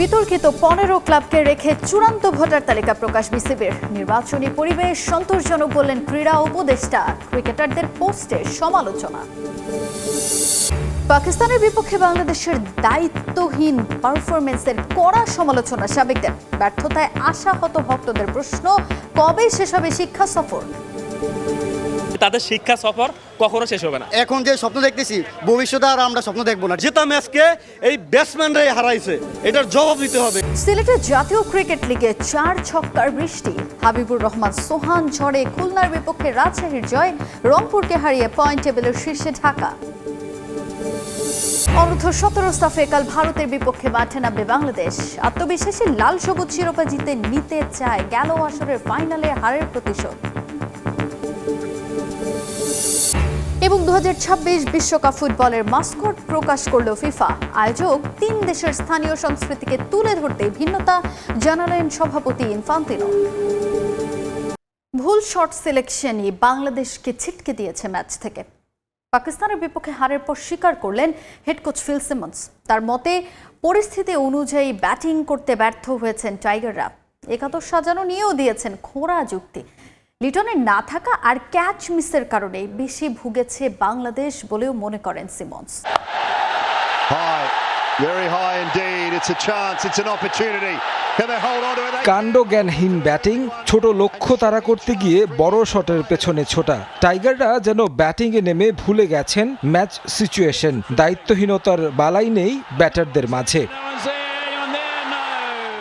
বিতর্কিত পনেরো ক্লাবকে রেখে চূড়ান্ত ভোটার তালিকা প্রকাশ বিসিবির। নির্বাচনী পরিবেশ সন্তোষজনক বললেন ক্রীড়া উপদেষ্টা। ক্রিকেটারদের পোস্টে সমালোচনা। পাকিস্তানের বিপক্ষে বাংলাদেশের দায়িত্বহীন পারফরমেন্সের কড়া সমালোচনা সাবেকদের। ব্যর্থতায় আশাহত ভক্তদের প্রশ্ন, কবে শেষ হবে শিক্ষা সফর? তাদের শিক্ষা সফর কখনো শেষ হবে না। এখন যে স্বপ্ন দেখতেছি ভবিষ্যতে আর আমরা স্বপ্ন দেখব না। জেতা ম্যাচকে এই ব্যাটসম্যানরাই হারাইছে। এটার জবাব দিতে হবে। সিলেটের জাতীয় ক্রিকেট লিগে চার ছক্কার বৃষ্টি। হাবিবুর রহমান সোহান ঝড়ে খুলনার বিপক্ষে রাজশাহীর জয় রংপুরকে হারিয়ে পয়েন্ট টেবিলের শীর্ষে ঢাকা। অনূর্ধ্ব সতেরো সাফে কাল ভারতের বিপক্ষে মাঠে নামবে বাংলাদেশ। আত্মবিশ্বাসী লাল সবুজ শিরোপা জিতে নিতে চায় গেল আসরের ফাইনালে হারের প্রতিশোধ। এবং দু বিশ্বকাপ ফুটবলের মাস্কট প্রকাশ করল ফিফা। আয়োজক তিন দেশের স্থানীয় সংস্কৃতিকে তুলে ধরতে ভিন্নতা জানালেন সভাপতি ইনফান্তিনো। ভুল শট সিলেকশনই বাংলাদেশকে ছিটকে দিয়েছে ম্যাচ থেকে। পাকিস্তানের বিপক্ষে হারের পর স্বীকার করলেন হেড কোচ ফিল সিমন্স। তার মতে, পরিস্থিতি অনুযায়ী ব্যাটিং করতে ব্যর্থ হয়েছেন টাইগাররা। একাদশ সাজানো নিয়েও দিয়েছেন খোঁড়া যুক্তি। লিটনের না থাকা আর ক্যাচ মিসের কারণে বেশি ভুগেছে বাংলাদেশ বলেও মনে করেন Simmons High, very high indeed. It's a chance, it's an opportunity. Can they hold on to it? They- কাণ্ডজ্ঞানহীন ব্যাটিং ছোট লক্ষ্য তারা করতে গিয়ে বড় শটের পেছনে ছোটা টাইগাররা যেন ব্যাটিংয়ে নেমে ভুলে গেছেন ম্যাচ সিচুয়েশন দায়িত্বহীনতার বালাই নেই ব্যাটারদের মাঝে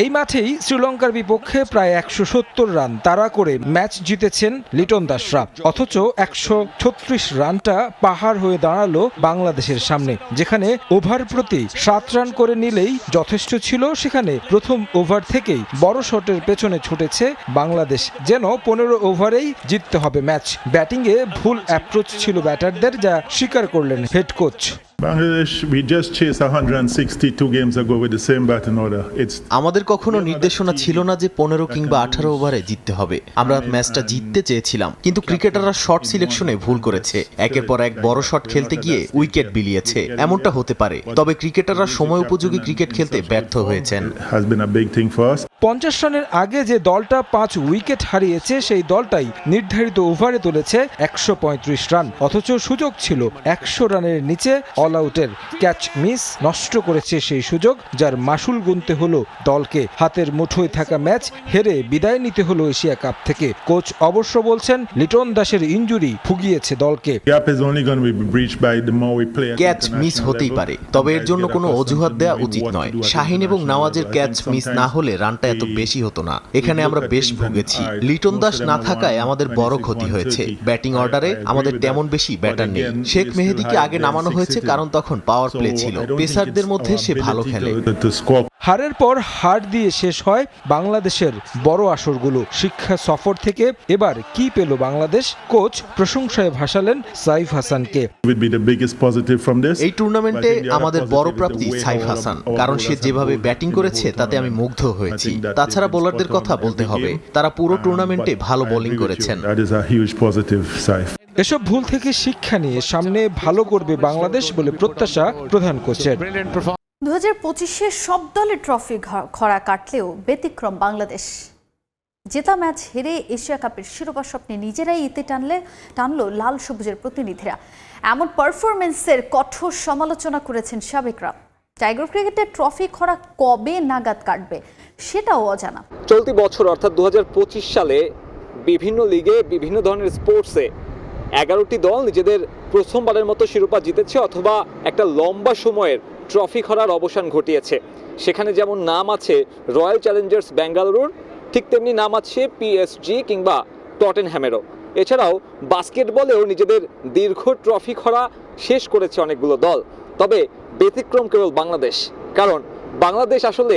এই মাঠেই শ্রীলঙ্কার বিপক্ষে প্রায় একশো সত্তর রান তাড়া করে ম্যাচ জিতেছেন লিটন দাসরা। অথচ একশো ছত্রিশ রানটা পাহাড় হয়ে দাঁড়াল বাংলাদেশের সামনে, যেখানে ওভার প্রতি সাত রান করে নিলেই যথেষ্ট ছিল। সেখানে প্রথম ওভার থেকেই বড় শটের পেছনে ছুটেছে বাংলাদেশ, যেন পনেরো ওভারেই জিততে হবে ম্যাচ। ব্যাটিংয়ে ভুল অ্যাপ্রোচ ছিল ব্যাটারদের, যা স্বীকার করলেন head coach Bangladesh, we just chased 162 games ago with the same batting order. It's আমাদের কখনো নির্দেশনা ছিল না যে পনেরো কিংবা আঠারো ওভারে জিততে হবে। আমরা ম্যাচটা জিততে চেয়েছিলাম কিন্তু ক্রিকেটাররা শট সিলেকশনে ভুল করেছে। একের পর এক বড় শট খেলতে গিয়ে উইকেট বিলিয়েছে। এমনটা হতে পারে তবে ক্রিকেটাররা সময় উপযোগী ক্রিকেট খেলতে ব্যর্থ হয়েছেন। পঞ্চাশ রানের আগে যে দলটা পাঁচ উইকেট হারিয়েছে সেই দলটাই নির্ধারিত ওভারে তুলেছে একশো পঁয়ত্রিশ রান। অথচ সুযোগ ছিল একশো রানের নিচে অল আউটের ক্যাচ মিস নষ্ট করেছে সেই সুযোগ যার মাসুল গুনতে হলো দলকে। হাতের মুঠোয় থাকা ম্যাচ হেরে বিদায় নিতে হলো এশিয়া কাপ থেকে। কোচ অবশ্য বলছেন লিটন দাসের ইঞ্জুরি ফুগিয়েছে দলকে। ক্যাচ মিস হতেই পারে তবে এর জন্য কোনো অজুহাত দেওয়া উচিত নয়। শাহিন এবং নওয়াজের ক্যাচ মিস না হলে রানটা এত বেশি হতো না। এখানে আমরা বেশ ভুগেছি। লিটন দাস না থাকায় আমাদের বড় ক্ষতি হয়েছে। ব্যাটিং অর্ডারে আমাদের তেমন বেশি ব্যাটার নেই। শেখ মেহেদিকে আগে নামানো হয়েছে কারণ তখন পাওয়ার প্লে ছিল। পেসারদের মধ্যে সে ভালো খেলে। হারের পর হার দিয়ে শেষ হয় বাংলাদেশের বড় আসরগুলো। শিক্ষা সফর থেকে এবার কি পেল বাংলাদেশ? কোচ প্রশংসায় ভাসালেন সাইফ হাসানকে। এই টুর্নামেন্টে আমাদের বড় প্রাপ্তি সাইফ হাসান। কারণ সে যেভাবে ব্যাটিং করেছে তাতে আমি মুগ্ধ হয়েছি। তাছাড়া বোলারদের কথা বলতে হবে। তারা পুরো Um, টুর্নামেন্টে ভালো বোলিং. করেছেন. এসব ভুল থেকে শিক্ষা নিয়ে সামনে ভালো করবে বাংলাদেশ বলে প্রত্যাশা প্রধান কোচের। দু হাজার পঁচিশে সব দলের ট্রফি খরা কাটলেও ব্যতিক্রম বাংলাদেশ। জেতা ম্যাচ হেরে এশিয়া কাপের শিরোপা স্বপ্নে নিজেরাই ইতে টানলে টানলো লাল সবুজের প্রতিনিধিরা। এমন পারফরমেন্সের কঠোর সমালোচনা করেছেন সাবেকরা। টাইগার ক্রিকেটের ট্রফি খরা কবে নাগাদ কাটবে? সেটাও অজানা। চলতি বছর, অর্থাৎ দু হাজার পঁচিশ সালে, বিভিন্ন লিগে বিভিন্ন ধরনের স্পোর্টসে এগারোটি দল নিজেদের প্রথমবারের মতো শিরোপা জিতেছে অথবা একটা লম্বা সময়ের ট্রফি খরার অবসান ঘটিয়েছে। সেখানে যেমন নাম আছে রয়্যাল চ্যালেঞ্জার্স বেঙ্গালুরুর ঠিক তেমনি নাম আছে পিএসজি কিংবা টটেনহ্যামেরও এছাড়াও বাস্কেটবলেও নিজেদের দীর্ঘ ট্রফি খরা শেষ করেছে অনেকগুলো দল। তবে ব্যতিক্রম কেবল বাংলাদেশ, কারণ বাংলাদেশ আসলে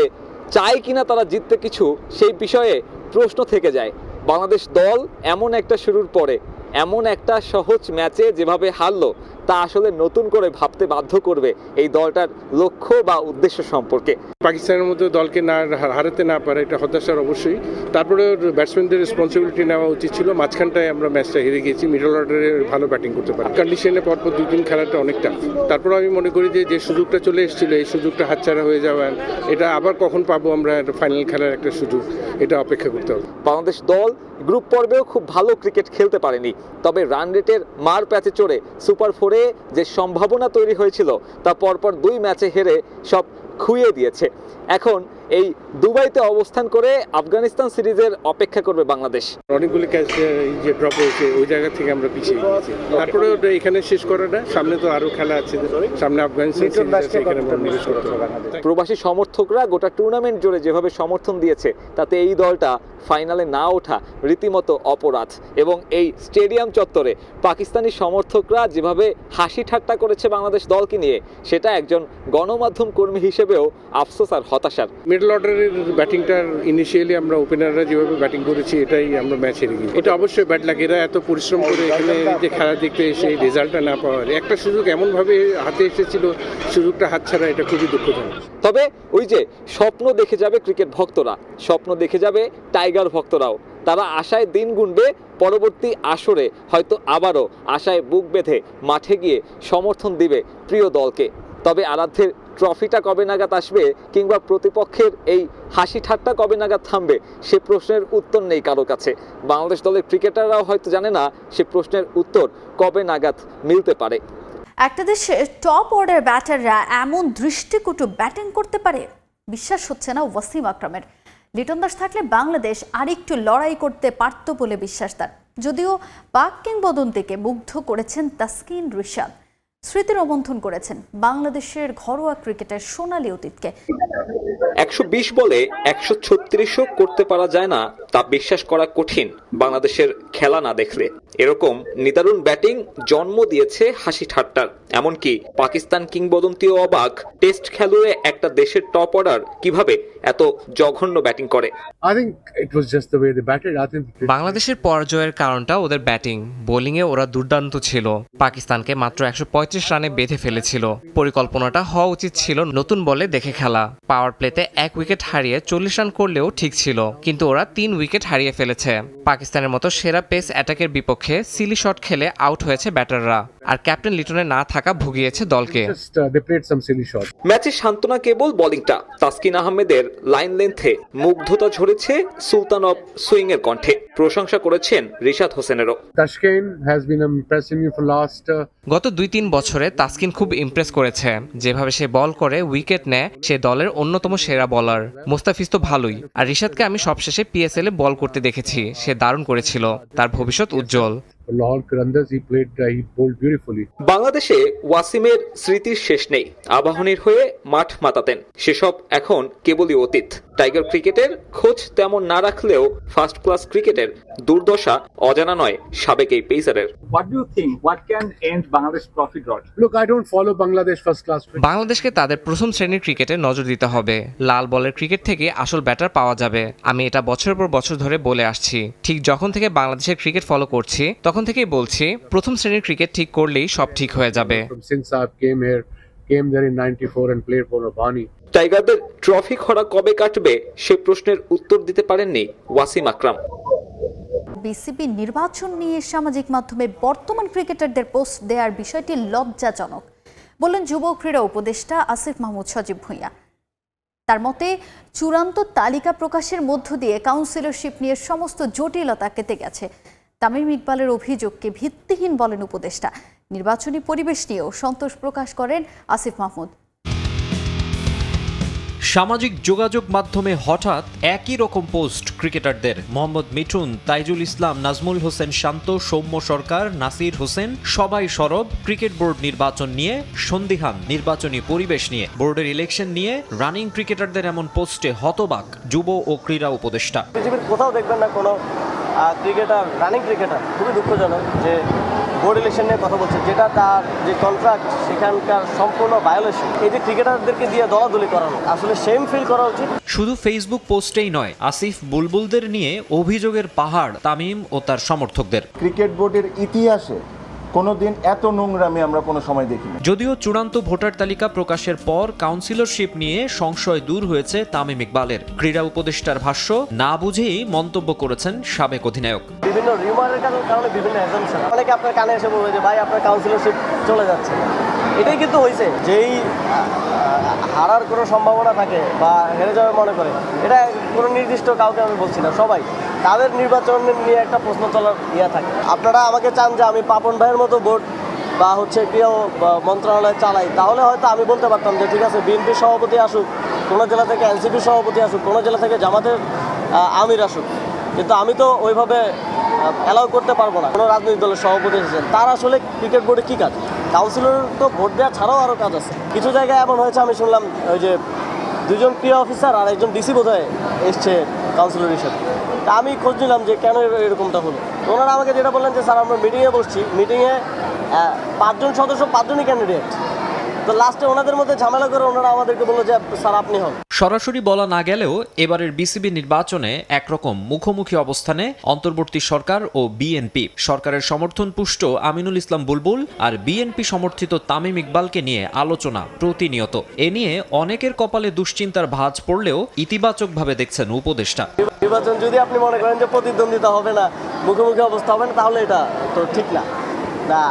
চায় কিনা তারা জিততে কিছু, সেই বিষয়ে প্রশ্ন থেকে যায়। বাংলাদেশ দল এমন একটা শুরুর পরে, এমন একটা সহজ ম্যাচে যেভাবে হারলো তা আসলে নতুন করে ভাবতে বাধ্য করবে এই দলটার লক্ষ্য বা উদ্দেশ্য সম্পর্কে। পাকিস্তানের মতো দলকে না হারাতে না পারে এটা হতাশার অবশ্যই। তারপরে ব্যাটসম্যানদের রেসপন্সিবিলিটি নেওয়া উচিত ছিল। মাঝখানটায় আমরা ম্যাচটা হেরে গেছি। মিডল অর্ডারে ভালো ব্যাটিং করতে পারি। কন্ডিশনে পরপর দুই দিন খেলাটা অনেক টাফ তারপরে আমি মনে করি যে যে সুযোগটা চলে এসেছিল এই সুযোগটা হাতছাড়া হয়ে যাওয়ার এটা আবার কখন পাবো আমরা ফাইনাল খেলার একটা সুযোগ। এটা অপেক্ষা করতে হবে। বাংলাদেশ দল গ্রুপ পর্বেও খুব ভালো ক্রিকেট খেলতে পারেনি। তবে রান রেটের মার প্যাচে চড়ে সুপার ফোরে যে সম্ভাবনা তৈরি হয়েছিল, তা পরপর দুই ম্যাচে হেরে সব খুইয়ে দিয়েছে। এখন এই দুবাইতে অবস্থান করে আফগানিস্তান সিরিজের অপেক্ষা করবে বাংলাদেশ। অনেকগুলি ক্যাচ যে ড্রপ হয়েছে ওই জায়গা থেকে আমরা পিছিয়ে গেছি তারপরে ওটা এখানে শেষ করাটা সামনে তো আরও খেলা আছে। সামনে আফগানিস্তান প্রবাসী সমর্থকরা গোটা টুর্নামেন্ট জুড়ে যেভাবে সমর্থন দিয়েছে তাতে এই দলটা ফাইনালে না ওঠা রীতিমতো অপরাধ। এবং এই স্টেডিয়াম চত্বরে পাকিস্তানি সমর্থকরা যেভাবে হাসি ঠাট্টা করেছে বাংলাদেশ দলকে নিয়ে সেটা একজন গণমাধ্যম কর্মী হিসেবেও আফসোস আর হতাশার। মিডল অর্ডারের ব্যাটিংটার ইনিশিয়ালি আমরা ওপেনাররা যেভাবে ব্যাটিং করেছি, এটাই আমরা ম্যাচ হেরে গেছি এটা অবশ্যই ব্যাট লাগে এরা এত পরিশ্রম করে এখানে যে খেলা দেখতে এসে রেজাল্টটা না পাওয়ার। একটা সুযোগ এমনভাবে হাতে এসেছিল, সুযোগটা হাতছাড়া এটা খুবই দুঃখজনক। তবে ওই যে স্বপ্ন দেখে যাবে ক্রিকেট ভক্তরা, স্বপ্ন দেখে যাবে টাইগার ভক্তরাও। তারা আশায় দিন গুনবে পরবর্তী আসরে, হয়তো আবারও আশায় বুক বেঁধে মাঠে গিয়ে সমর্থন দিবে প্রিয় দলকে। তবে আরাধ্যের ট্রফিটা কবে নাগাদ আসবে কিংবা প্রতিপক্ষের এই হাসি ঠাট্টা কবে নাগাদ থামবে, সে প্রশ্নের উত্তর নেই কারও কাছে। বাংলাদেশ দলের ক্রিকেটাররাও হয়তো জানে না সে প্রশ্নের উত্তর কবে নাগাদ মিলতে পারে। একটা দেশে টপ অর্ডার ব্যাটাররা এমন দৃষ্টিকটু ব্যাটিং করতে পারে? বিশ্বাস হচ্ছে না ওয়াসিম আকরামের। লিটন দাস থাকলে বাংলাদেশ আরেকটু লড়াই করতে পারত বলে বিশ্বাস তার। যদিও পাক কিংবদন্তিকে মুগ্ধ করেছেন তাসকিন রিশাদ। স্মৃতি রোমন্থন করেছেন বাংলাদেশের ঘরোয়া ক্রিকেটের সোনালী অতীতকে। একশো বিশ বলে একশো করতে পারা যায় না, তা বিশ্বাস করা কঠিন বাংলাদেশের খেলা না দেখলে। এরকম নিদারুণ ব্যাটিং জন্ম দিয়েছে হাসি ঠাট্টার এমনকি পাকিস্তান কিংবদন্তিও অবাক টেস্ট খেলুড়ে একটা দেশের টপ অর্ডার কীভাবে এত জঘন্য ব্যাটিং করে। বাংলাদেশের পরাজয়ের কারণটা ওদের ব্যাটিং। বোলিংয়ে ওরা দুর্দান্ত ছিল। পাকিস্তানকে মাত্র একশো পঁয়ত্রিশ রানে বেঁধে ফেলেছিল। পরিকল্পনাটা হওয়া উচিত ছিল নতুন বলে দেখে খেলা। পাওয়ার প্লেতে এক উইকেট হারিয়ে চল্লিশ রান করলেও ঠিক ছিল। কিন্তু ওরা তিন উইকেট হারিয়ে ফেলেছে। পাকিস্তানের মতো সেরা পেস অ্যাটাকের বিপক্ষে সিলি শট খেলে আউট হয়েছে ব্যাটাররা। আর ক্যাপ্টেন লিটনের না থাকা ভুগিয়েছে দলকে। Uh. ম্যাচে সান্ত্বনা কেবল বোলিংটা। তাসকিন আহমেদের লাইন লেন্থে মুগ্ধতা ঝরেছে সুলতান অফ সুইং এর কণ্ঠে। প্রশংসা করেছেন Rishad হোসেনেরও। Taskin has been impressing last uh, গত দুই তিন বছরে তাস্কিন খুব ইমপ্রেস করেছে। যেভাবে সে বল করে উইকেট নেয়, সে দলের অন্যতম সেরা বলার মুস্তাফিজ তো ভালোই। আর রিশাদকে আমি সবশেষে পিএসএল এ বল করতে দেখেছি। সে দারুণ করেছিল। তার ভবিষ্যৎ উজ্জ্বল। Uh, বাংলাদেশে ওয়াসিমের স্মৃতির শেষ নেই আবাহনীর হয়ে মাঠ মাতাতেন। সেসব এখন কেবলই অতীত। টাইগার ক্রিকেটের খোঁজ তেমন না রাখলেও ফার্স্ট ক্লাস ক্রিকেটের দুর্দশা অজানা নয় সাবেক এই পেসারের। What do you think? What can end Bangladesh trophy drought? Look, I don't follow Bangladesh first বাংলাদেশকে তাদের প্রথম শ্রেণির ক্রিকেটে নজর দিতে হবে। লাল বলের ক্রিকেট থেকে আসল ব্যাটার পাওয়া যাবে। আমি এটা বছরের পর বছর ধরে বলে আসছি। ঠিক যখন থেকে বাংলাদেশের ক্রিকেট ফলো করছি তখন থেকেই বলছি প্রথম শ্রেণির ক্রিকেট ঠিক করলেই সব ঠিক হয়ে যাবে। From since I came there in '94 and played for Rabani. টাইগারদের ট্রফি খরা কবে কাটবে সে প্রশ্নের উত্তর দিতে পারেননি ওয়াসিম আকরাম। বিসিবি নির্বাচন নিয়ে সামাজিক মাধ্যমে বর্তমান ক্রিকেটারদের পোস্ট দেওয়ার বিষয়টি লজ্জাজনক বললেন যুব ক্রীড়া উপদেষ্টা আসিফ মাহমুদ সজীব ভূঁইয়া। তার মতে চূড়ান্ত তালিকা প্রকাশের মধ্য দিয়ে কাউন্সিলরশিপ নিয়ে সমস্ত জটিলতা কেটে গেছে। তামিম ইকবালের অভিযোগকে ভিত্তিহীন বলেন উপদেষ্টা। নির্বাচনী পরিবেশ নিয়েও সন্তোষ প্রকাশ করেন আসিফ মাহমুদ। সামাজিক যোগাযোগ মাধ্যমে হঠাৎ একই রকম পোস্ট ক্রিকেটারদের। মোহাম্মদ মিঠুন তাইজুল ইসলাম নাজমুল হোসেন শান্ত সৌম্য সরকার নাসির হোসেন সবাই সরব। ক্রিকেট বোর্ড নির্বাচন নিয়ে সন্দিহান। নির্বাচনী পরিবেশ নিয়ে বোর্ডের ইলেকশন নিয়ে রানিং ক্রিকেটারদের এমন পোস্টে হতবাক যুব ও ক্রীড়া উপদেষ্টা। পৃথিবীর কোথাও দেখবেন না কোনো ক্রিকেটার রানিং ক্রিকেটার খুবই দুঃখজনক যে বোর্ড ইলেকশন নিয়ে কথা বলছে যেটা তার যে কন্ট্রাক্ট সেখানকার সম্পূর্ণ বায়োলেশন এই যে ক্রিকেটারদেরকে দিয়ে দলাদলি করানো আসলে সেম ফিল করা উচিত। শুধু ফেসবুক পোস্টেই নয় আসিফ বুলবুলদের নিয়ে অভিযোগের পাহাড় তামিম ও তার সমর্থকদের। ক্রিকেট বোর্ডের ইতিহাসে কোনোদিন এত নোংরামি আমরা কোনো সময় দেখিনি। যদিও চূড়ান্ত ভোটার তালিকা প্রকাশের পর কাউন্সিলরশিপ নিয়ে সংশয় দূর হয়েছে তামিম ইকবালের। ক্রীড়া উপদেষ্টার ভাষ্য না বুঝেই মন্তব্য করেছেন সাবেক অধিনায়ক। বিভিন্ন রিউমারের কারণে বিভিন্ন অ্যাজামশন অনেকে আপনার কানে এসে বলবে যে ভাই আপনার কাউন্সিলরশিপ চলে যাচ্ছে। এটাই কিন্তু হয়েছে। যেই হারার কোনো সম্ভাবনা থাকে বা হেরে যাবে মনে করে এটা কোনো নির্দিষ্ট কাউকে আমি বলছি না সবাই। তাদের নির্বাচন নিয়ে একটা প্রশ্ন চলার ইয়ে থাকে। আপনারা আমাকে চান যে আমি পাপন ভাইয়ের মতো ভোট বা হচ্ছে বা মন্ত্রণালয় চালাই, তাহলে হয়তো আমি বলতে পারতাম যে ঠিক আছে, বিএনপি সভাপতি আসুক, কোনো জেলা থেকে এনসিপি সভাপতি আসুক, কোনো জেলা থেকে জামাতের আমির আসুক। কিন্তু আমি তো ওইভাবে অ্যালাউ করতে পারব না। কোনো রাজনৈতিক দলের সভাপতি এসেছেন, তার আসলে ক্রিকেট বোর্ডে কী কাজ? কাউন্সিলর তো ভোট দেওয়া ছাড়াও আরও কাজ আছে। কিছু জায়গায় এমন হয়েছে, আমি শুনলাম ওই যে দুজন প্রিয় অফিসার আর একজন ডিসি বোধহয় এসছে কাউন্সিলর হিসেবে তা আমি খোঁজ নিলাম যে কেন এর- এরকমটা হলো। ওনারা আমাকে যেটা বললেন যে, স্যার, আমরা মিটিংয়ে বসছি। মিটিংয়ে পাঁচজন সদস্য, পাঁচজনই ক্যান্ডিডেট তো লাস্টে ওনাদের মধ্যে ঝামেলা করে ওনারা আমাদেরকে বলল যে স্যার আপনি হন। সরাসরি বলা না গেলেও এবারের বিসিবি নির্বাচনে একরকম মুখোমুখি অবস্থানে অন্তর্বর্তী সরকার ও বিএনপি সরকারের সমর্থন পুষ্ট আমিনুল ইসলাম বুলবুল আর বিএনপি সমর্থিত তামিম ইকবালকে নিয়ে আলোচনা প্রতিনিয়ত। এ নিয়ে অনেকের কপালে দুশ্চিন্তার ভাঁজ পড়লেও ইতিবাচকভাবে দেখছেন উপদেষ্টা। নির্বাচন যদি আপনি মনে করেন যে প্রতিদ্বন্দ্বিতা হবে না মুখোমুখি অবস্থা হবে না তাহলে এটা তো ঠিক না। না।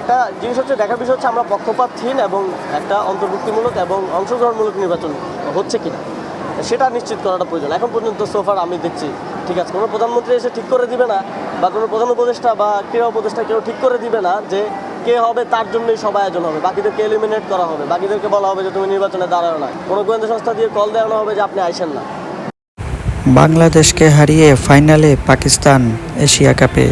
একটা জিনিস হচ্ছে, দেখার বিষয় হচ্ছে আমরা পক্ষপাতহীন এবং একটা অন্তর্ভুক্তিমূলক এবং অংশগ্রহণমূলক নির্বাচন হচ্ছে কিনা। সেটা নিশ্চিত করাটা প্রয়োজন। এখন পর্যন্ত সোফার আমি দেখছি, ঠিক আছে? কোনো প্রধানমন্ত্রী এসে ঠিক করে দিবে না, বা কোনো প্রধান উপদেষ্টা বা ক্রীড়া উপদেষ্টা কেউ ঠিক করে দিবে না যে কে হবে, তার জন্যই সব আয়োজন হবে। বাকিদেরকে এলিমিনেট করা হবে। বাকিদেরকে বলা হবে যে তুমি নির্বাচনে দাঁড়াও না। কোনো গোয়েন্দা সংস্থা দিয়ে কল দেওয়ানো হবে যে আপনি আইসেন না। বাংলাদেশকে হারিয়ে ফাইনালে পাকিস্তান এশিয়া কাপে।